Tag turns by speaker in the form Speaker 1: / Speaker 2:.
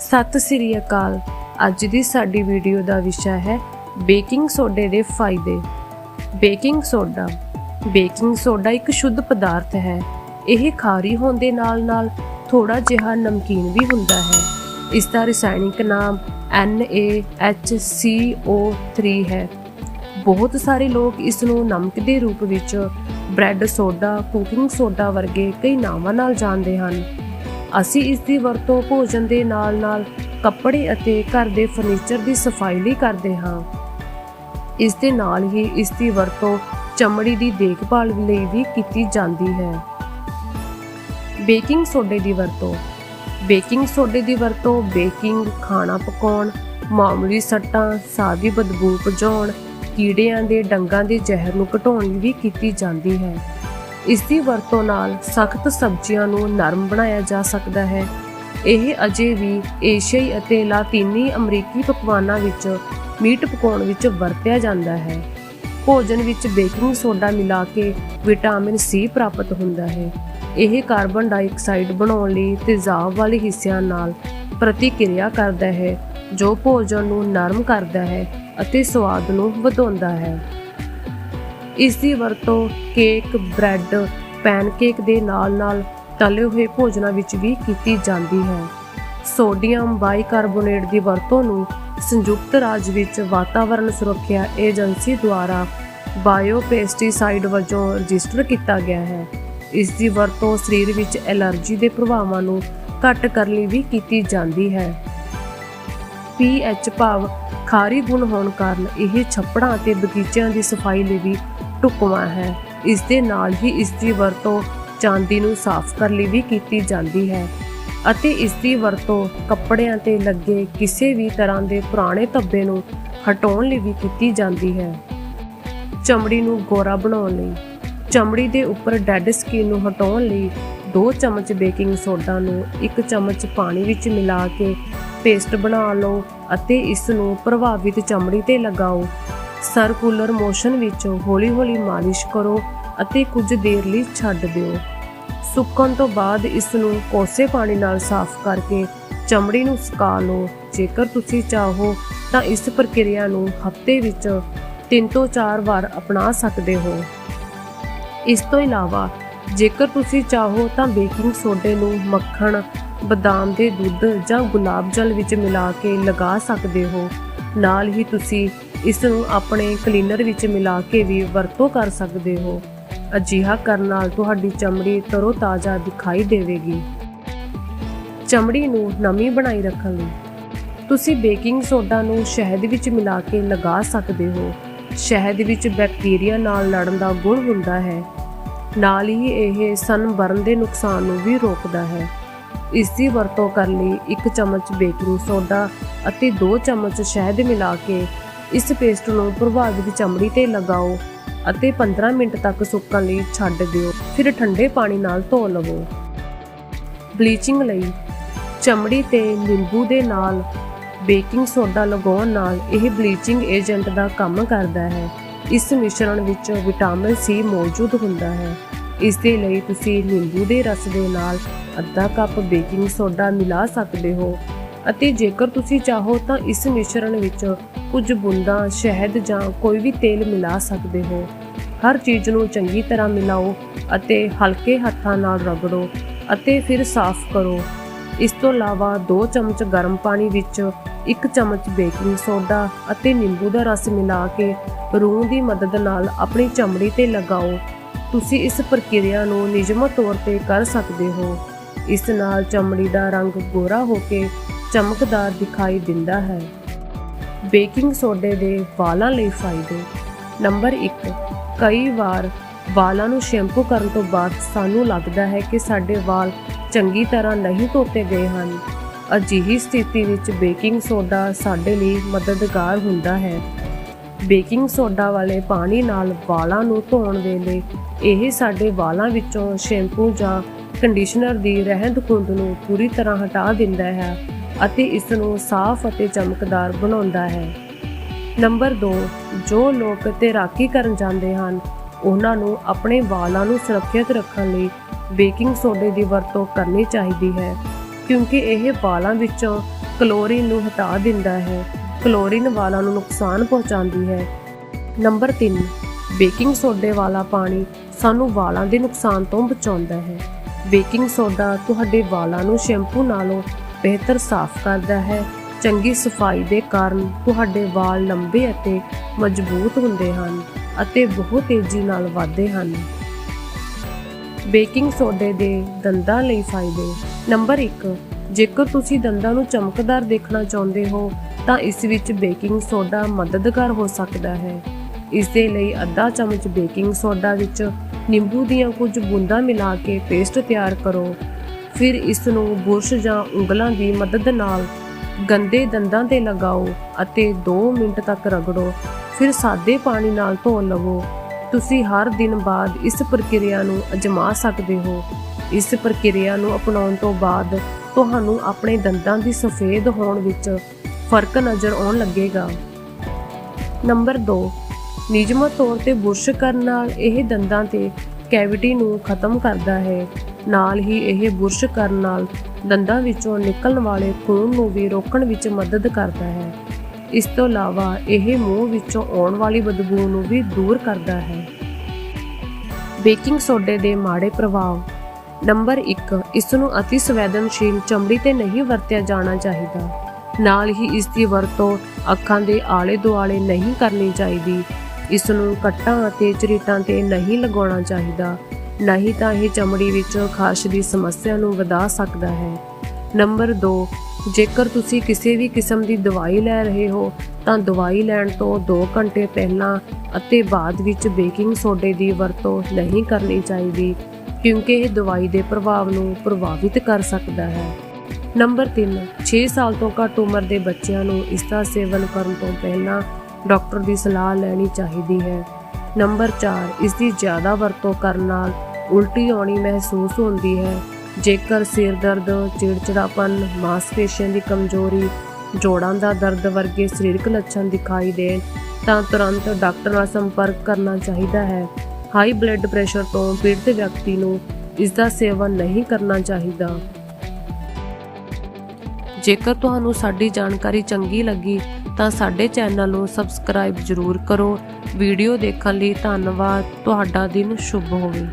Speaker 1: ਸਤਿ ਸ੍ਰੀ ਅਕਾਲ। ਅੱਜ ਦੀ ਸਾਡੀ ਵੀਡੀਓ ਦਾ ਵਿਸ਼ਾ ਹੈ ਬੇਕਿੰਗ ਸੋਡੇ ਦੇ ਫਾਇਦੇ। Baking soda. ਬੇਕਿੰਗ ਸੋਡਾ ਇੱਕ ਸ਼ੁੱਧ ਪਦਾਰਥ ਹੈ। ਇਹ ਖਾਰੀ ਹੋਣ ਦੇ ਨਾਲ-ਨਾਲ ਥੋੜਾ ਜਿਹਾ ਨਮਕੀਨ ਵੀ ਹੁੰਦਾ ਹੈ। ਇਸ ਦਾ ਰਸਾਇਣਿਕ ਨਾਮ NaHCO3 ਹੈ। ਬਹੁਤ ਸਾਰੇ ਲੋਕ ਇਸ ਨੂੰ ਨਮਕ ਦੇ ਰੂਪ ਵਿੱਚ ਬ੍ਰੈਡ ਸੋਡਾ, ਕੁਕਿੰਗ ਸੋਡਾ ਵਰਗੇ ਕਈ ਨਾਵਾਂ ਨਾਲ ਜਾਣਦੇ ਹਨ। ਅਸੀਂ ਇਸ ਦੀ ਵਰਤੋਂ ਭੋਜਨ ਦੇ ਨਾਲ-ਨਾਲ ਕੱਪੜੇ ਅਤੇ ਘਰ ਦੇ ਫਰਨੀਚਰ ਦੀ ਸਫ਼ਾਈ ਲਈ ਕਰਦੇ ਹਾਂ। ਇਸ ਦੇ ਨਾਲ ਹੀ ਇਸ ਦੀ ਵਰਤੋਂ ਚਮੜੀ ਦੀ ਦੇਖਭਾਲ ਲਈ ਵੀ ਕੀਤੀ ਜਾਂਦੀ ਹੈ। ਬੇਕਿੰਗ ਸੋਡੇ ਦੀ ਵਰਤੋਂ। ਬੇਕਿੰਗ ਸੋਡੇ ਦੀ ਵਰਤੋਂ ਬੇਕਿੰਗ, ਖਾਣਾ ਪਕਾਉਣ, ਮਾਮੂਲੀ ਸੱਟਾਂ, ਸਾਦੀ ਬਦਬੂ ਭਜਾਉਣ, ਕੀੜਿਆਂ ਦੇ ਡੰਗਾਂ ਦੇ ਜ਼ਹਿਰ ਨੂੰ ਘਟਾਉਣ ਲਈ ਵੀ ਕੀਤੀ ਜਾਂਦੀ ਹੈ। ਇਸ ਦੀ ਵਰਤੋਂ ਨਾਲ ਸਖਤ ਸਬਜ਼ੀਆਂ ਨੂੰ ਨਰਮ ਬਣਾਇਆ ਜਾ ਸਕਦਾ ਹੈ। ਇਹ ਅਜੇ ਵੀ ਏਸ਼ੀਆਈ ਅਤੇ ਲਾਤੀਨੀ ਅਮਰੀਕੀ ਪਕਵਾਨਾਂ ਵਿੱਚ ਮੀਟ ਪਕਾਉਣ ਵਿੱਚ ਵਰਤਿਆ ਜਾਂਦਾ ਹੈ। ਭੋਜਨ ਵਿੱਚ ਬੇਕਿੰਗ ਸੋਡਾ ਮਿਲਾ ਕੇ ਵਿਟਾਮਿਨ ਸੀ ਪ੍ਰਾਪਤ ਹੁੰਦਾ ਹੈ। ਇਹ ਕਾਰਬਨ ਡਾਈਆਕਸਾਈਡ ਬਣਾਉਣ ਲਈ ਤੇਜ਼ਾਬ ਵਾਲੇ ਹਿੱਸਿਆਂ ਨਾਲ ਪ੍ਰਤੀਕਿਰਿਆ ਕਰਦਾ ਹੈ, ਜੋ ਭੋਜਨ ਨੂੰ ਨਰਮ ਕਰਦਾ ਹੈ ਅਤੇ ਸਵਾਦ ਨੂੰ ਵਧਾਉਂਦਾ ਹੈ। ਇਸ ਦੀ ਵਰਤੋਂ ਕੇਕ, ਬ੍ਰੈਡ, ਪੈਨਕੇਕ ਦੇ ਨਾਲ-ਨਾਲ ਤਲੇ ਹੋਏ ਭੋਜਨਾਂ ਵਿੱਚ ਵੀ ਕੀਤੀ ਜਾਂਦੀ ਹੈ। ਸੋਡੀਅਮ ਬਾਈਕਾਰਬੋਨੇਟ ਦੀ ਵਰਤੋਂ ਨੂੰ ਸੰਯੁਕਤ ਰਾਜ ਵਿੱਚ ਵਾਤਾਵਰਣ ਸੁਰੱਖਿਆ ਏਜੰਸੀ ਦੁਆਰਾ ਬਾਇਓਪੈਸਟੀਸਾਈਡ ਵਜੋਂ ਰਜਿਸਟਰ ਕੀਤਾ ਗਿਆ ਹੈ। ਇਸ ਦੀ ਵਰਤੋਂ ਸਰੀਰ ਵਿੱਚ ਐਲਰਜੀ ਦੇ ਪ੍ਰਭਾਵਾਂ ਨੂੰ ਘੱਟ ਕਰਨ ਲਈ ਵੀ ਕੀਤੀ ਜਾਂਦੀ ਹੈ। ਪੀਐਚ ਭਾਵ ਖਾਰੀ ਗੁਣ ਹੋਣ ਕਾਰਨ ਇਹ ਛੱਪੜਾਂ ਅਤੇ ਬਗੀਚਿਆਂ ਦੀ ਸਫ਼ਾਈ ਲਈ ਵੀ ਢੁਕਵਾਂ ਹੈ। ਇਸ ਦੇ ਨਾਲ ਹੀ ਇਸ ਦੀ ਵਰਤੋਂ ਚਾਂਦੀ ਨੂੰ ਸਾਫ਼ ਕਰਨ ਲਈ ਵੀ ਕੀਤੀ ਜਾਂਦੀ ਹੈ ਅਤੇ ਇਸ ਦੀ ਵਰਤੋਂ ਕੱਪੜਿਆਂ ਤੇ ਲੱਗੇ ਕਿਸੇ ਵੀ ਤਰ੍ਹਾਂ ਦੇ ਪੁਰਾਣੇ ਧੱਬੇ ਨੂੰ ਹਟਾਉਣ ਲਈ ਵੀ ਕੀਤੀ ਜਾਂਦੀ ਹੈ। ਚਮੜੀ ਨੂੰ ਗੋਰਾ ਬਣਾਉਣ ਲਈ, ਚਮੜੀ ਦੇ ਉੱਪਰ ਡੈਡ ਸਕਿਨ ਨੂੰ ਹਟਾਉਣ ਲਈ 2 ਚਮਚ ਬੇਕਿੰਗ ਸੋਡਾ ਨੂੰ 1 ਚਮਚ ਪਾਣੀ ਵਿੱਚ ਮਿਲਾ ਕੇ ਪੇਸਟ ਬਣਾ ਲਓ ਅਤੇ ਇਸ ਨੂੰ ਪ੍ਰਭਾਵਿਤ ਚਮੜੀ ਤੇ ਲਗਾਓ। ਸਰਕੂਲਰ ਮੋਸ਼ਨ ਵਿੱਚ ਹੌਲੀ-ਹੌਲੀ ਮਾਲਿਸ਼ ਕਰੋ ਅਤੇ ਕੁਝ ਦੇਰ ਲਈ ਛੱਡ ਦਿਓ। ਸੁੱਕਣ ਤੋਂ ਬਾਅਦ ਇਸ ਨੂੰ ਕੋਸੇ ਪਾਣੀ ਨਾਲ ਸਾਫ਼ ਕਰਕੇ ਚਮੜੀ ਨੂੰ ਸੁਕਾ ਲਓ। ਜੇਕਰ ਤੁਸੀਂ ਚਾਹੋ ਤਾਂ ਇਸ ਪ੍ਰਕਿਰਿਆ ਨੂੰ ਹਫ਼ਤੇ ਵਿੱਚ 3 ਤੋਂ 4 ਵਾਰ ਅਪਣਾ ਸਕਦੇ ਹੋ। ਇਸ ਤੋਂ ਇਲਾਵਾ, ਜੇਕਰ ਤੁਸੀਂ ਚਾਹੋ ਤਾਂ ਬੇਕਿੰਗ ਸੋਡੇ ਨੂੰ ਮੱਖਣ, ਬਦਾਮ ਦੇ ਦੁੱਧ ਜਾਂ ਗੁਲਾਬ ਜਲ ਵਿੱਚ ਮਿਲਾ ਕੇ ਲਗਾ ਸਕਦੇ ਹੋ। ਨਾਲ ਹੀ ਤੁਸੀਂ ਇਸ ਨੂੰ ਆਪਣੇ ਕਲੀਨਰ ਵਿੱਚ ਮਿਲਾ ਕੇ ਵੀ ਵਰਤੋਂ ਕਰ ਸਕਦੇ ਹੋ। ਅਜਿਹਾ ਕਰਨ ਨਾਲ ਤੁਹਾਡੀ ਚਮੜੀ ਤਰੋਤਾਜ਼ਾ ਦਿਖਾਈ ਦੇਵੇਗੀ। ਚਮੜੀ ਨੂੰ ਨਮੀ ਬਣਾਈ ਰੱਖਣ ਲਈ ਤੁਸੀਂ ਬੇਕਿੰਗ ਸੋਡਾ ਨੂੰ ਸ਼ਹਿਦ ਵਿੱਚ ਮਿਲਾ ਕੇ ਲਗਾ ਸਕਦੇ ਹੋ। ਸ਼ਹਿਦ ਵਿੱਚ ਬੈਕਟੀਰੀਆ ਨਾਲ ਲੜਨ ਦਾ ਗੁਣ ਹੁੰਦਾ ਹੈ। ਨਾਲ ਹੀ ਇਹ ਸਨਬਰਨ ਦੇ ਨੁਕਸਾਨ ਨੂੰ ਵੀ ਰੋਕਦਾ ਹੈ। ਇਸ ਦੀ ਵਰਤੋਂ ਕਰਨ ਲਈ 1 ਚਮਚ ਬੇਕਿੰਗ ਸੋਡਾ ਅਤੇ 2 ਚਮਚ ਸ਼ਹਿਦ ਮਿਲਾ ਕੇ ਇਸ ਪੇਸਟ ਨੂੰ ਪ੍ਰਭਾਵਿਤ ਚਮੜੀ ਤੇ ਲਗਾਓ ਅਤੇ 15 ਮਿੰਟ ਤੱਕ ਸੁੱਕਣ ਲਈ ਛੱਡ ਦਿਓ। ਫਿਰ ਠੰਡੇ ਪਾਣੀ ਨਾਲ ਧੋ ਲਵੋ। ਬਲੀਚਿੰਗ ਲਈ ਚਮੜੀ ਤੇ ਨਿੰਬੂ ਦੇ ਨਾਲ ਬੇਕਿੰਗ ਸੋਡਾ ਲਗਾਉਣ ਨਾਲ ਇਹ ਬਲੀਚਿੰਗ ਏਜੰਟ ਦਾ ਕੰਮ ਕਰਦਾ ਹੈ। ਇਸ ਮਿਸ਼ਰਣ ਵਿੱਚ ਵਿਟਾਮਿਨ ਸੀ ਮੌਜੂਦ ਹੁੰਦਾ ਹੈ। ਇਸ ਦੇ ਲਈ ਤੁਸੀਂ ਨਿੰਬੂ ਦੇ ਰਸ ਦੇ ਨਾਲ ਅੱਧਾ ਕੱਪ ਬੇਕਿੰਗ ਸੋਡਾ ਮਿਲਾ ਸਕਦੇ ਹੋ ਅਤੇ ਜੇਕਰ ਤੁਸੀਂ ਚਾਹੋ ਤਾਂ ਇਸ ਮਿਸ਼ਰਣ ਵਿੱਚ ਕੁਝ ਬੂੰਦਾਂ, ਸ਼ਹਿਦ ਜਾਂ ਕੋਈ ਵੀ ਤੇਲ ਮਿਲਾ ਸਕਦੇ ਹੋ। ਹਰ ਚੀਜ਼ ਨੂੰ ਚੰਗੀ ਤਰ੍ਹਾਂ ਮਿਲਾਓ ਅਤੇ ਹਲਕੇ ਹੱਥਾਂ ਨਾਲ ਰਗੜੋ ਅਤੇ ਫਿਰ ਸਾਫ਼ ਕਰੋ। ਇਸ ਤੋਂ ਇਲਾਵਾ 2 ਚਮਚ ਗਰਮ ਪਾਣੀ ਵਿੱਚ 1 ਚਮਚ ਬੇਕਿੰਗ ਸੋਡਾ ਅਤੇ ਨਿੰਬੂ ਦਾ ਰਸ ਮਿਲਾ ਕੇ ਰੂਹ ਦੀ ਮਦਦ ਨਾਲ ਆਪਣੀ ਚਮੜੀ ਤੇ ਲਗਾਓ। ਤੁਸੀਂ ਇਸ ਪ੍ਰਕਿਰਿਆ ਨੂੰ ਨਿਯਮਤ ਤੌਰ ਤੇ ਕਰ ਸਕਦੇ ਹੋ। ਇਸ ਨਾਲ ਚਮੜੀ ਦਾ ਰੰਗ ਗੋਰਾ ਹੋ ਕੇ ਚਮਕਦਾਰ ਦਿਖਾਈ ਦਿੰਦਾ ਹੈ। ਬੇਕਿੰਗ ਸੋਡੇ ਦੇ ਵਾਲਾਂ ਲਈ ਫਾਇਦੇ। ਨੰਬਰ 1 ਕਈ ਵਾਰ ਵਾਲਾਂ ਨੂੰ ਸ਼ੈਂਪੂ ਕਰਨ ਤੋਂ ਬਾਅਦ ਸਾਨੂੰ ਲੱਗਦਾ ਹੈ ਕਿ ਸਾਡੇ ਵਾਲ ਚੰਗੀ ਤਰ੍ਹਾਂ ਨਹੀਂ ਧੋਤੇ ਗਏ ਹਨ। ਅਜਿਹੀ ਸਥਿਤੀ ਵਿੱਚ ਬੇਕਿੰਗ ਸੋਡਾ ਸਾਡੇ ਲਈ ਮਦਦਗਾਰ ਹੁੰਦਾ ਹੈ। ਬੇਕਿੰਗ ਸੋਡਾ ਵਾਲੇ ਪਾਣੀ ਨਾਲ ਵਾਲਾਂ ਨੂੰ ਧੋਣ ਵੇਲੇ ਇਹ ਸਾਡੇ ਵਾਲਾਂ ਵਿੱਚੋਂ ਸ਼ੈਂਪੂ ਜਾਂ ਕੰਡੀਸ਼ਨਰ ਦੀ ਰਹਿੰਦ ਖੂੰਹਦ ਨੂੰ ਪੂਰੀ ਤਰ੍ਹਾਂ ਹਟਾ ਦਿੰਦਾ ਹੈ। ਅਤੇ ਇਸ ਨੂੰ ਸਾਫ਼ ਅਤੇ ਚਮਕਦਾਰ ਬਣਾਉਂਦਾ ਹੈ। ਨੰਬਰ 2 ਜੋ ਲੋਕ ਤੈਰਾਕੀ ਕਰਨ ਜਾਂਦੇ ਹਨ, ਉਹਨਾਂ ਨੂੰ ਆਪਣੇ ਵਾਲਾਂ ਨੂੰ ਸੁਰੱਖਿਅਤ ਰੱਖਣ ਲਈ ਬੇਕਿੰਗ ਸੋਡੇ ਦੀ ਵਰਤੋਂ ਕਰਨੀ ਚਾਹੀਦੀ ਹੈ, ਕਿਉਂਕਿ ਇਹ ਵਾਲਾਂ ਵਿੱਚੋਂ ਕਲੋਰੀਨ ਨੂੰ ਹਟਾ ਦਿੰਦਾ ਹੈ, ਕਲੋਰੀਨ ਵਾਲਾਂ ਨੂੰ ਨੁਕਸਾਨ ਪਹੁੰਚਾਉਂਦੀ ਹੈ। ਨੰਬਰ 3 ਬੇਕਿੰਗ ਸੋਡੇ ਵਾਲਾ ਪਾਣੀ ਸਾਨੂੰ ਵਾਲਾਂ ਦੇ ਨੁਕਸਾਨ ਤੋਂ ਬਚਾਉਂਦਾ ਹੈ। ਬੇਕਿੰਗ ਸੋਡਾ ਤੁਹਾਡੇ ਵਾਲਾਂ ਨੂੰ ਸ਼ੈਂਪੂ ਨਾਲੋਂ ਬਿਹਤਰ ਸਾਫ਼ ਕਰਦਾ ਹੈ। ਚੰਗੀ ਸਫ਼ਾਈ ਦੇ ਕਾਰਨ ਤੁਹਾਡੇ ਵਾਲ ਲੰਬੇ ਅਤੇ ਮਜ਼ਬੂਤ ਹੁੰਦੇ ਹਨ ਅਤੇ ਬਹੁਤ ਤੇਜ਼ੀ ਨਾਲ ਵਧਦੇ ਹਨ। ਬੇਕਿੰਗ ਸੋਡੇ ਦੇ ਦੰਦਾਂ ਲਈ ਫਾਇਦੇ। ਨੰਬਰ 1 ਜੇਕਰ ਤੁਸੀਂ ਦੰਦਾਂ ਨੂੰ ਚਮਕਦਾਰ ਦੇਖਣਾ ਚਾਹੁੰਦੇ ਹੋ, ਤਾਂ ਇਸ ਵਿੱਚ ਬੇਕਿੰਗ ਸੋਡਾ ਮਦਦਗਾਰ ਹੋ ਸਕਦਾ ਹੈ। ਇਸ ਦੇ ਲਈ ਅੱਧਾ ਚਮਚ ਬੇਕਿੰਗ ਸੋਡਾ ਵਿੱਚ ਨਿੰਬੂ ਦੀਆਂ ਕੁਝ ਬੂੰਦਾਂ ਮਿਲਾ ਕੇ ਪੇਸਟ ਤਿਆਰ ਕਰੋ ਫਿਰ ਇਸ ਨੂੰ ਬੁਰਸ਼ ਜਾਂ ਉਂਗਲਾਂ ਦੀ ਮਦਦ ਨਾਲ ਗੰਦੇ ਦੰਦਾਂ ਤੇ ਲਗਾਓ ਅਤੇ 2 ਮਿੰਟ ਤੱਕ ਰਗੜੋ। ਫਿਰ ਸਾਦੇ ਪਾਣੀ ਨਾਲ ਧੋ ਲਵੋ। ਤੁਸੀਂ ਹਰ ਦਿਨ ਬਾਅਦ ਇਸ ਪ੍ਰਕਿਰਿਆ ਨੂੰ ਅਜਮਾ ਸਕਦੇ ਹੋ। ਇਸ ਪ੍ਰਕਿਰਿਆ ਨੂੰ ਅਪਣਾਉਣ ਤੋਂ ਬਾਅਦ ਤੁਹਾਨੂੰ ਆਪਣੇ ਦੰਦਾਂ ਦੀ ਸਫੇਦ ਹੋਣ ਵਿੱਚ ਫ਼ਰਕ ਨਜ਼ਰ ਆਉਣ ਲੱਗੇਗਾ। ਨੰਬਰ 2 ਨਿਯਮਤ ਤੌਰ ਤੇ ਬੁਰਸ਼ ਕਰਨ ਨਾਲ ਇਹ ਦੰਦਾਂ ਤੇ ਕੈਵਿਟੀ ਨੂੰ ਖਤਮ ਕਰਦਾ ਹੈ। ਨਾਲ ਹੀ ਇਹ ਬੁਰਸ਼ ਕਰਨ ਨਾਲ ਦੰਦਾਂ ਵਿੱਚੋਂ ਨਿਕਲਣ ਵਾਲੇ ਖੂਨ ਨੂੰ ਵੀ ਰੋਕਣ ਵਿੱਚ ਮਦਦ ਕਰਦਾ ਹੈ। ਇਸ ਤੋਂ ਇਲਾਵਾ ਇਹ ਮੂੰਹ ਵਿੱਚੋਂ ਆਉਣ ਵਾਲੀ ਬਦਬੂ ਨੂੰ ਵੀ ਦੂਰ ਕਰਦਾ ਹੈ। ਬੇਕਿੰਗ ਸੋਡੇ ਦੇ ਮਾੜੇ ਪ੍ਰਭਾਵ। ਨੰਬਰ 1 ਇਸ ਨੂੰ ਅਤੀ ਸੰਵੇਦਨਸ਼ੀਲ ਚਮੜੀ ਤੇ ਨਹੀਂ ਵਰਤਿਆ ਜਾਣਾ ਚਾਹੀਦਾ। ਨਾਲ ਹੀ ਇਸ ਦੀ ਵਰਤੋਂ ਅੱਖਾਂ ਦੇ ਆਲੇ ਦੁਆਲੇ ਨਹੀਂ ਕਰਨੀ ਚਾਹੀਦੀ। ਇਸ ਨੂੰ ਕੱਟਾਂ ਅਤੇ ਝਰੀਟਾਂ ਤੇ ਨਹੀਂ ਲਗਾਉਣਾ ਚਾਹੀਦਾ ਨਹੀਂ ਤਾਂ ਇਹ ਚਮੜੀ ਵਿੱਚ ਖਾਰਸ਼ ਦੀ ਸਮੱਸਿਆ ਨੂੰ ਵਧਾ ਸਕਦਾ ਹੈ। ਨੰਬਰ 2 ਜੇਕਰ ਤੁਸੀਂ ਕਿਸੇ ਵੀ ਕਿਸਮ ਦੀ ਦਵਾਈ ਲੈ ਰਹੇ ਹੋ, ਤਾਂ ਦਵਾਈ ਲੈਣ ਤੋਂ 2 ਘੰਟੇ ਪਹਿਲਾਂ ਅਤੇ ਬਾਅਦ ਵਿੱਚ ਬੇਕਿੰਗ ਸੋਡੇ ਦੀ ਵਰਤੋਂ ਨਹੀਂ ਕਰਨੀ ਚਾਹੀਦੀ, ਕਿਉਂਕਿ ਇਹ ਦਵਾਈ ਦੇ ਪ੍ਰਭਾਵ ਨੂੰ ਪ੍ਰਭਾਵਿਤ ਕਰ ਸਕਦਾ ਹੈ। ਨੰਬਰ 3 6 ਸਾਲ ਤੋਂ ਘੱਟ ਉਮਰ ਦੇ ਬੱਚਿਆਂ ਨੂੰ ਇਸ ਦਾ ਸੇਵਨ ਕਰਨ ਤੋਂ ਪਹਿਲਾਂ ਡਾਕਟਰ ਦੀ ਸਲਾਹ ਲੈਣੀ ਚਾਹੀਦੀ ਹੈ। ਨੰਬਰ 4 ਇਸ ਦੀ ਜ਼ਿਆਦਾ ਵਰਤੋਂ ਕਰਨ ਨਾਲ ਉਲਟੀ ਆਉਣੀ ਮਹਿਸੂਸ ਹੁੰਦੀ ਹੈ। ਜੇਕਰ ਸਿਰ ਦਰਦ, ਚਿੜਚਿੜਾਪਨ, ਮਾਸਪੇਸ਼ੀਆਂ ਦੀ ਕਮਜ਼ੋਰੀ, ਜੋੜਾਂ ਦਾ ਦਰਦ ਵਰਗੇ ਸਰੀਰਕ ਲੱਛਣ ਦਿਖਾਈ ਦੇਣ, ਤਾਂ ਤੁਰੰਤ ਡਾਕਟਰ ਨਾਲ ਸੰਪਰਕ ਕਰਨਾ ਚਾਹੀਦਾ ਹੈ। ਹਾਈ ਬਲੱਡ ਪ੍ਰੈਸ਼ਰ ਤੋਂ ਪੀੜਤ ਵਿਅਕਤੀ ਨੂੰ ਇਸ ਦਾ ਸੇਵਨ ਨਹੀਂ ਕਰਨਾ ਚਾਹੀਦਾ। ਜੇਕਰ ਤੁਹਾਨੂੰ ਸਾਡੀ ਜਾਣਕਾਰੀ ਚੰਗੀ ਲੱਗੀ ਤਾਂ ਸਾਡੇ ਚੈਨਲ ਨੂੰ ਸਬਸਕ੍ਰਾਈਬ ਜ਼ਰੂਰ ਕਰੋ। ਵੀਡੀਓ ਦੇਖਣ ਲਈ ਧੰਨਵਾਦ। ਤੁਹਾਡਾ ਦਿਨ ਸ਼ੁਭ ਹੋਵੇ।